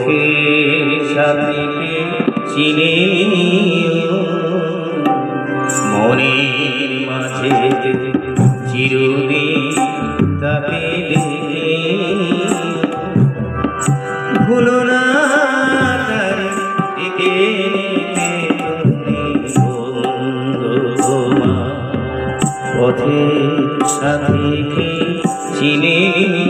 চোখের সাথীকে চিনে মনে মাঝে চিরদিন তাকে দেখে। সাথীকে চিনে।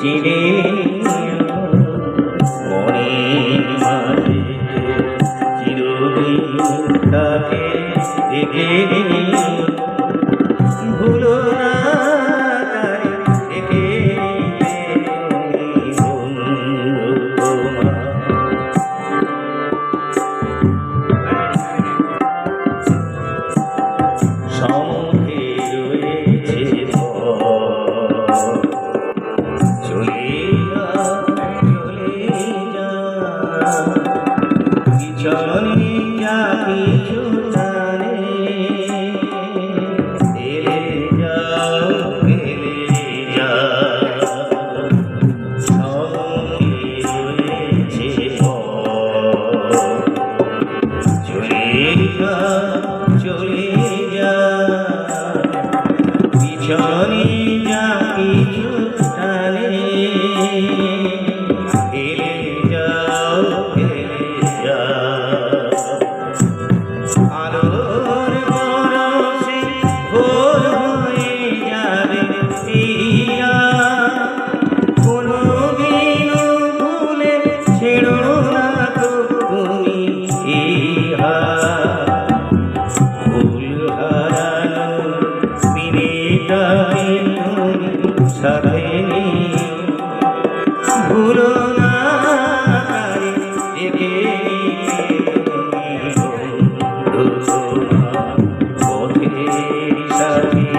চিরে মনে মাঝে চিরদিন তাকে দেখে হৃদয়ে তুমি সাথে ভুলো না দেখে পথের সাথে